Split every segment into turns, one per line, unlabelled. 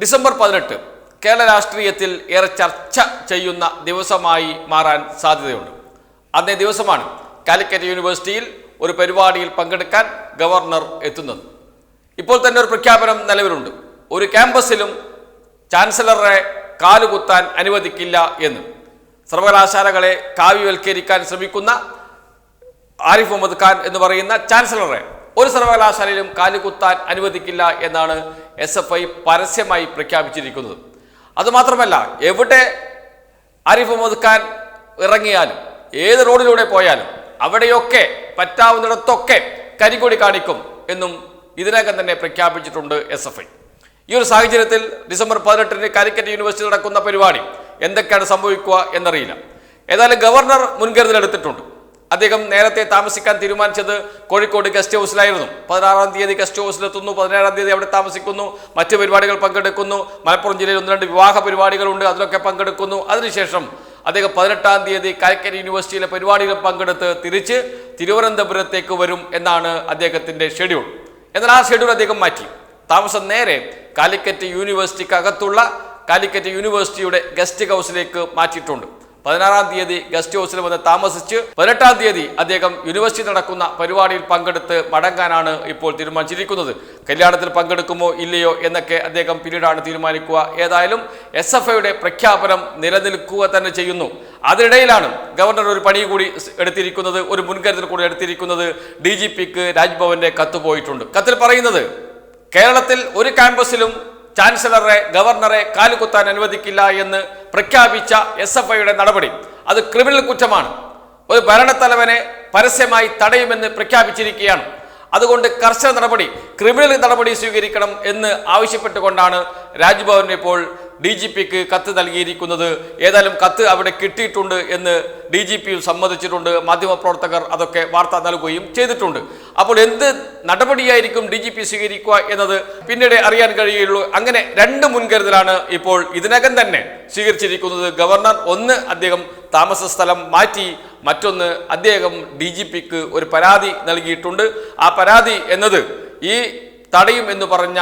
December പതിനെട്ട് കേരള രാഷ്ട്രീയത്തിൽ ഏറെ ചർച്ച ചെയ്യുന്ന ദിവസമായി മാറാൻ സാധ്യതയുണ്ട്. അന്നേ ദിവസമാണ് കാലിക്കറ്റ് യൂണിവേഴ്സിറ്റിയിൽ ഒരു പരിപാടിയിൽ പങ്കെടുക്കാൻ ഗവർണർ എത്തുന്നത്. ഇപ്പോൾ തന്നെ ഒരു പ്രഖ്യാപനം നിലവിലുണ്ട്. ഒരു ക്യാമ്പസിലും ചാൻസലറെ കാലുകുത്താൻ അനുവദിക്കില്ല എന്ന്. സർവകലാശാലകളെ കാവ്യവൽക്കരിക്കാൻ ശ്രമിക്കുന്ന ആരിഫ് മുഹമ്മദ് ഖാൻ എന്ന് പറയുന്ന ചാൻസലറെ ഒരു സർവകലാശാലയിലും കാലുകുത്താൻ അനുവദിക്കില്ല എന്നാണ് എസ് എഫ് ഐ പരസ്യമായി പ്രഖ്യാപിച്ചിരിക്കുന്നത്. അതുമാത്രമല്ല എവിടെ ആരിഫ് മുഹമ്മദ് ഖാൻ ഇറങ്ങിയാലും ഏത് റോഡിലൂടെ പോയാലും അവിടെയൊക്കെ പറ്റാവുന്നിടത്തൊക്കെ കരികൊടി കാണിക്കും എന്നും ഇതിനകം തന്നെ പ്രഖ്യാപിച്ചിട്ടുണ്ട് എസ് എഫ് ഐ ഈ ഒരു സാഹചര്യത്തിൽ ഡിസംബർ പതിനെട്ടിന് കാലിക്കറ്റ് യൂണിവേഴ്സിറ്റി നടക്കുന്ന പരിപാടി എന്തൊക്കെയാണ് സംഭവിക്കുക എന്നറിയില്ല. ഏതായാലും ഗവർണർ മുൻകരുതലെടുത്തിട്ടുണ്ട്. അദ്ദേഹം നേരത്തെ താമസിക്കാൻ തീരുമാനിച്ചത് കോഴിക്കോട് ഗസ്റ്റ് ഹൗസിലായിരുന്നു. പതിനാറാം തീയതി ഗസ്റ്റ് ഹൗസിലെത്തുന്നു. പതിനേഴാം തീയതി അവിടെ താമസിക്കുന്നു. മറ്റ് പരിപാടികൾ പങ്കെടുക്കുന്നു. മലപ്പുറം ജില്ലയിൽ ഒന്ന് രണ്ട് വിവാഹ പരിപാടികളുണ്ട്. അതിലൊക്കെ പങ്കെടുക്കുന്നു. അതിനുശേഷം അദ്ദേഹം പതിനെട്ടാം തീയതി കാലിക്കറ്റ് യൂണിവേഴ്സിറ്റിയിലെ പരിപാടികൾ പങ്കെടുത്ത് തിരിച്ച് തിരുവനന്തപുരത്തേക്ക് വരും എന്നാണ് അദ്ദേഹത്തിന്റെ ഷെഡ്യൂൾ. എന്നാൽ ആ ഷെഡ്യൂൾ അദ്ദേഹം മാറ്റി. താമസം നേരെ കാലിക്കറ്റ് യൂണിവേഴ്സിറ്റിക്ക് അകത്തുള്ള കാലിക്കറ്റ് യൂണിവേഴ്സിറ്റിയുടെ ഗസ്റ്റ് ഹൗസിലേക്ക് മാറ്റിയിട്ടുണ്ട്. പതിനാറാം തീയതി ഗസ്റ്റ് ഹൗസിൽ വന്ന് താമസിച്ച് പതിനെട്ടാം തീയതി അദ്ദേഹം യൂണിവേഴ്സിറ്റി നടക്കുന്ന പരിപാടിയിൽ പങ്കെടുത്ത് മടങ്ങാനാണ് ഇപ്പോൾ തീരുമാനിച്ചിരിക്കുന്നത്. കല്യാണത്തിൽ പങ്കെടുക്കുമോ ഇല്ലയോ എന്നൊക്കെ അദ്ദേഹം പിന്നീടാണ് തീരുമാനിക്കുക. ഏതായാലും എസ് എഫ് ഐയുടെ പ്രഖ്യാപനം നിലനിൽക്കുക തന്നെ ചെയ്യുന്നു. അതിനിടയിലാണ് ഗവർണർ ഒരു പണി കൂടി എടുത്തിരിക്കുന്നത് ഒരു മുൻകരുതൽ കൂടി എടുത്തിരിക്കുന്നത് ഡി ജി പിക്ക് രാജ്ഭവന്റെ കത്ത് പോയിട്ടുണ്ട്. കത്തിൽ പറയുന്നത് കേരളത്തിൽ ഒരു ക്യാമ്പസിലും ചാൻസലറെ ഗവർണറെ കാലുകുത്താൻ അനുവദിക്കില്ല എന്ന് പ്രഖ്യാപിച്ച എസ് എഫ് ഐയുടെ നടപടി. അത് ക്രിമിനൽ കുറ്റമാണ്. ഒരു ഭരണത്തലവനെ പരസ്യമായി തടയുമെന്ന് പ്രഖ്യാപിച്ചിരിക്കുകയാണ്. അതുകൊണ്ട് കർശന നടപടി ക്രിമിനൽ നടപടി സ്വീകരിക്കണം എന്ന് ആവശ്യപ്പെട്ടുകൊണ്ടാണ് രാജ്ഭവൻ ഇപ്പോൾ ഡി ജി പിക്ക് കത്ത് നൽകിയിരിക്കുന്നത് ഏതായാലും കത്ത് അവിടെ കിട്ടിയിട്ടുണ്ട് എന്ന് ഡി ജി പിയും സമ്മതിച്ചിട്ടുണ്ട്. മാധ്യമപ്രവർത്തകർ അതൊക്കെ വാർത്ത നൽകുകയും ചെയ്തിട്ടുണ്ട്. അപ്പോൾ എന്ത് നടപടിയായിരിക്കും ഡി ജി പി സ്വീകരിക്കുക എന്നത് പിന്നീട് അറിയാൻ കഴിയുള്ളൂ. അങ്ങനെ രണ്ട് മുൻകരുതലാണ് ഇപ്പോൾ ഇതിനകം തന്നെ സ്വീകരിച്ചിരിക്കുന്നത്. ഗവർണർ ഒന്ന് അദ്ദേഹം താമസ സ്ഥലം മാറ്റി മറ്റൊന്ന് അദ്ദേഹം ഡി ജി പിക്ക് ഒരു പരാതി നൽകിയിട്ടുണ്ട്. ആ പരാതി എന്നത് ഈ തടയും എന്ന് പറഞ്ഞ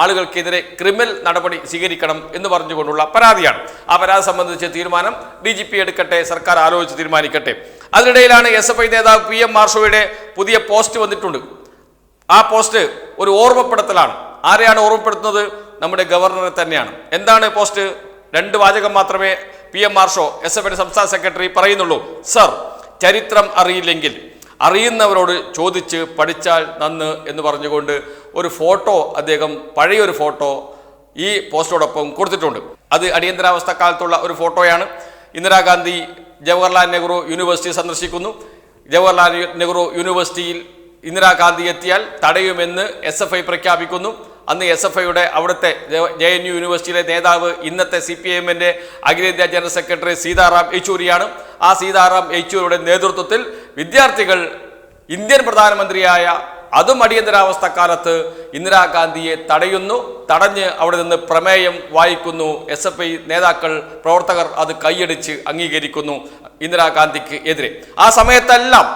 ആളുകൾക്കെതിരെ ക്രിമിനൽ നടപടി സ്വീകരിക്കണം എന്ന് പറഞ്ഞുകൊണ്ടുള്ള പരാതിയാണ്. ആ പരാതി സംബന്ധിച്ച തീരുമാനം ഡി ജി പി എടുക്കട്ടെ സർക്കാർ ആലോചിച്ച് തീരുമാനിക്കട്ടെ. അതിനിടയിലാണ് എസ് എഫ് ഐ നേതാവ് പി എം മാർഷോയുടെ പുതിയ പോസ്റ്റ് വന്നിട്ടുണ്ട്. ആ പോസ്റ്റ് ഒരു ഓർമ്മപ്പെടുത്തലാണ്. ആരെയാണ് ഓർമ്മപ്പെടുത്തുന്നത്? നമ്മുടെ ഗവർണറെ തന്നെയാണ്. എന്താണ് പോസ്റ്റ്? രണ്ട് വാചകം മാത്രമേ പി എം മാർഷോ എസ് എഫ് സംസ്ഥാന സെക്രട്ടറി പറയുന്നുള്ളൂ. സർ ചരിത്രം അറിയില്ലെങ്കിൽ അറിയുന്നവരോട് ചോദിച്ച് പഠിച്ചാൽ നന്ന് എന്ന് പറഞ്ഞുകൊണ്ട് ഒരു ഫോട്ടോ അദ്ദേഹം പഴയൊരു ഫോട്ടോ ഈ പോസ്റ്റോടൊപ്പം കൊടുത്തിട്ടുണ്ട്. അത് അടിയന്തരാവസ്ഥ കാലത്തുള്ള ഒരു ഫോട്ടോയാണ്. ഇന്ദിരാഗാന്ധി ജവഹർലാൽ നെഹ്റു യൂണിവേഴ്സിറ്റി സന്ദർശിക്കുന്നു. ജവഹർലാൽ നെഹ്റു യൂണിവേഴ്സിറ്റിയിൽ ഇന്ദിരാഗാന്ധി എത്തിയാൽ തടയുമെന്ന് എസ് എഫ് ഐ പ്രഖ്യാപിക്കുന്നു. അന്ന് എസ് എഫ് ഐയുടെ അവിടുത്തെ ജെ എൻ യു യൂണിവേഴ്സിറ്റിയിലെ നേതാവ് ഇന്നത്തെ സി പി എമ്മിന്റെ അഖിലേന്ത്യാ ജനറൽ സെക്രട്ടറി സീതാറാം യെച്ചൂരിയാണ്. ആ സീതാറാം യെച്ചൂരിയുടെ നേതൃത്വത്തിൽ വിദ്യാർത്ഥികൾ ഇന്ത്യൻ പ്രധാനമന്ത്രിയായ അതും അടിയന്തരാവസ്ഥ കാലത്ത് ഇന്ദിരാഗാന്ധിയെ തടയുന്നു. തടഞ്ഞ് അവിടെ നിന്ന് പ്രമേയം വായിക്കുന്നു. എസ് എഫ് ഐ നേതാക്കൾ പ്രവർത്തകർ അത് കൈയടിച്ച് അംഗീകരിക്കുന്നു ഇന്ദിരാഗാന്ധിക്ക് എതിരെ. ആ സമയത്തെല്ലാം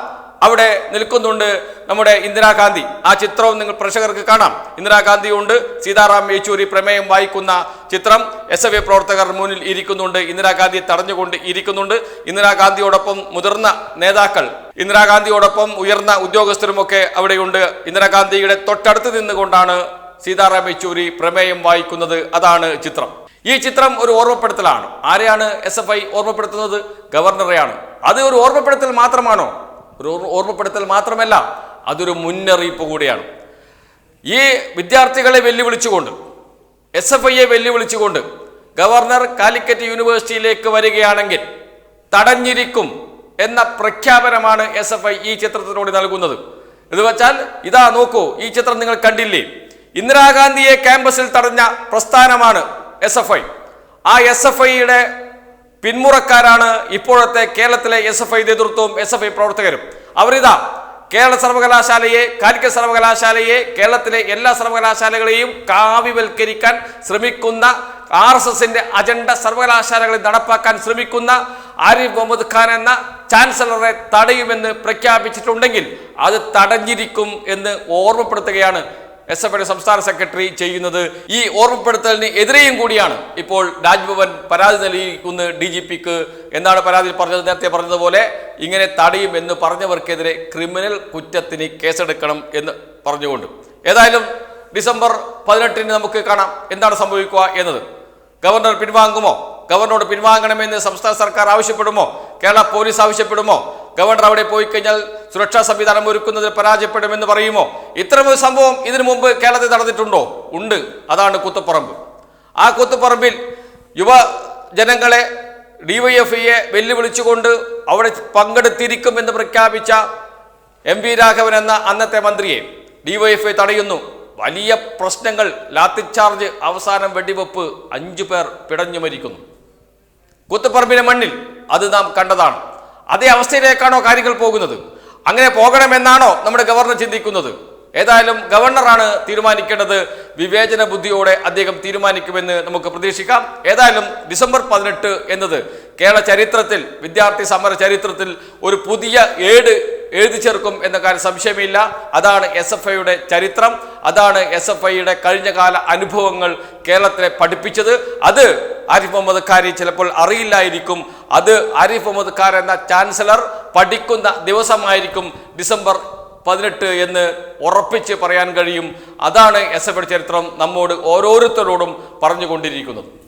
അവിടെ നിൽക്കുന്നുണ്ട് നമ്മുടെ ഇന്ദിരാഗാന്ധി. ആ ചിത്രവും നിങ്ങൾ പ്രേക്ഷകർക്ക് കാണാം. ഇന്ദിരാഗാന്ധി ഉണ്ട് സീതാറാം യെച്ചൂരി പ്രമേയം വായിക്കുന്ന ചിത്രം. എസ് എഫ് ഐ പ്രവർത്തകർ മുന്നിൽ ഇരിക്കുന്നുണ്ട് ഇന്ദിരാഗാന്ധി തടഞ്ഞുകൊണ്ട് ഇരിക്കുന്നുണ്ട്. ഇന്ദിരാഗാന്ധിയോടൊപ്പം മുതിർന്ന നേതാക്കൾ ഇന്ദിരാഗാന്ധിയോടൊപ്പം ഉയർന്ന ഉദ്യോഗസ്ഥരുമൊക്കെ അവിടെയുണ്ട്. ഇന്ദിരാഗാന്ധിയുടെ തൊട്ടടുത്ത് നിന്നുകൊണ്ടാണ് സീതാറാം യെച്ചൂരി പ്രമേയം വായിക്കുന്നത്. അതാണ് ചിത്രം. ഈ ചിത്രം ഒരു ഓർമ്മപ്പെടുത്തലാണ്. ആരെയാണ് എസ് എഫ് ഐ ഓർമ്മപ്പെടുത്തുന്നത്? ഗവർണറെയാണ്. അത് ഒരു ഓർമ്മപ്പെടുത്തൽ മാത്രമാണോ? ഒരു ഓർമ്മപ്പെടുത്തൽ മാത്രമല്ല അതൊരു മുന്നറിയിപ്പ് കൂടിയാണ്. ഈ വിദ്യാർത്ഥികളെ വെല്ലുവിളിച്ചുകൊണ്ട് എസ് എഫ് ഐയെ വെല്ലുവിളിച്ചുകൊണ്ട് ഗവർണർ കാലിക്കറ്റ് യൂണിവേഴ്സിറ്റിയിലേക്ക് വരികയാണെങ്കിൽ തടഞ്ഞിരിക്കും എന്ന പ്രഖ്യാപനമാണ് എസ് എഫ് ഐ ഈ ചിത്രത്തിനോട് നൽകുന്നത്. എന്ന് വെച്ചാൽ ഇതാ നോക്കൂ ഈ ചിത്രം നിങ്ങൾ കണ്ടില്ലേ? ഇന്ദിരാഗാന്ധിയെ ക്യാമ്പസിൽ തടഞ്ഞ പ്രസ്ഥാനമാണ് എസ് എഫ് ഐ. ആ എസ് എഫ് ഐയുടെ പിന്മുറക്കാരാണ് ഇപ്പോഴത്തെ കേരളത്തിലെ എസ് എഫ് ഐ നേതൃത്വവും എസ് എഫ് ഐ പ്രവർത്തകരും. അവരിതാ കേരള സർവകലാശാലയെ കാലിക്കറ്റ് സർവകലാശാലയെ കേരളത്തിലെ എല്ലാ സർവകലാശാലകളെയും കാവ്യവൽക്കരിക്കാൻ ശ്രമിക്കുന്ന ആർ എസ് എസിന്റെ അജണ്ട സർവകലാശാലകളിൽ നടപ്പാക്കാൻ ശ്രമിക്കുന്ന ആരിഫ് മുഹമ്മദ് ഖാൻ എന്ന ചാൻസലറെ തടയുമെന്ന് പ്രഖ്യാപിച്ചിട്ടുണ്ടെങ്കിൽ അത് തടഞ്ഞിരിക്കും എന്ന് ഓർമ്മപ്പെടുത്തുകയാണ് എസ് എഫ് ഐയുടെ സംസ്ഥാന സെക്രട്ടറി ചെയ്യുന്നത്. ഈ ഓർമ്മപ്പെടുത്തലിന് എതിരെയും കൂടിയാണ് ഇപ്പോൾ രാജ്ഭവൻ പരാതി നൽകിയിരിക്കുന്ന ഡി ജി പിക്ക് എന്നാണ് പരാതിയിൽ പറഞ്ഞത്? നേരത്തെ പറഞ്ഞതുപോലെ ഇങ്ങനെ തടയും എന്ന് പറഞ്ഞവർക്കെതിരെ ക്രിമിനൽ കുറ്റത്തിന് കേസെടുക്കണം എന്ന് പറഞ്ഞുകൊണ്ട്. ഏതായാലും ഡിസംബർ പതിനെട്ടിന് നമുക്ക് കാണാം എന്താണ് സംഭവിക്കുക എന്നത്. ഗവർണർ പിൻവാങ്ങുമോ? ഗവർണറോട് പിൻവാങ്ങണമെന്ന് സംസ്ഥാന സർക്കാർ ആവശ്യപ്പെടുമോ? കേരള പോലീസ് ആവശ്യപ്പെടുമോ? ഗവർണർ അവിടെ പോയി കഴിഞ്ഞാൽ സുരക്ഷാ സംവിധാനം ഒരുക്കുന്നതിൽ പരാജയപ്പെടുമെന്ന് പറയുമോ? ഇത്തരമൊരു സംഭവം ഇതിനു മുമ്പ് കേരളത്തിൽ നടന്നിട്ടുണ്ടോ? ഉണ്ട്. അതാണ് കുത്തുപറമ്പ് ആ കുത്തുപറമ്പിൽ യുവജനങ്ങളെ ഡിവൈഎഫ്ഐയെ വെല്ലുവിളിച്ചുകൊണ്ട് അവിടെ പങ്കെടുത്തിരിക്കുമെന്ന് പ്രഖ്യാപിച്ച എം വി രാഘവൻ എന്ന അന്നത്തെ മന്ത്രിയെ ഡിവൈഎഫ്ഐ തടയുന്നു. വലിയ പ്രശ്നങ്ങൾ ലാത്തിച്ചാർജ് അവസാനം വെടിവെപ്പ് അഞ്ചു പേർ പിടഞ്ഞു മരിക്കുന്നു. കുത്തുപറമ്പിലെ മണ്ണിൽ അത് നാം കണ്ടതാണ്. അതേ അവസ്ഥയിലേക്കാണോ കാര്യങ്ങൾ പോകുന്നത്? അങ്ങനെ പോകണമെന്നാണോ നമ്മുടെ ഗവർണർ ചിന്തിക്കുന്നത്? ഏതായാലും ഗവർണറാണ് തീരുമാനിക്കേണ്ടത്. വിവേചന ബുദ്ധിയോടെ അദ്ദേഹം തീരുമാനിക്കുമെന്ന് നമുക്ക് പ്രതീക്ഷിക്കാം. ഏതായാലും ഡിസംബർ പതിനെട്ട് എന്നത് കേരള ചരിത്രത്തിൽ വിദ്യാർത്ഥി സമര ചരിത്രത്തിൽ ഒരു പുതിയ ഏട് എഴുതി ചേർക്കും എന്ന കാര്യം സംശയമില്ല. അതാണ് എസ് എഫ് ഐയുടെ ചരിത്രം. അതാണ് എസ് എഫ് ഐയുടെ കഴിഞ്ഞകാല അനുഭവങ്ങൾ കേരളത്തിലെ പഠിപ്പിച്ചത്. അത് ആരിഫ് മുഹമ്മദ് ഖാരി ചിലപ്പോൾ അറിയില്ലായിരിക്കും. അത് ആരിഫ് മുഹമ്മദ് ഖാർ എന്ന ചാൻസലർ പഠിക്കുന്ന ദിവസമായിരിക്കും ഡിസംബർ പതിനെട്ട് എന്ന് ഉറപ്പിച്ച് പറയാൻ കഴിയും. അതാണ് എസ് എഫ് ചരിത്രം നമ്മോട് ഓരോരുത്തരോടും പറഞ്ഞുകൊണ്ടിരിക്കുന്നത്.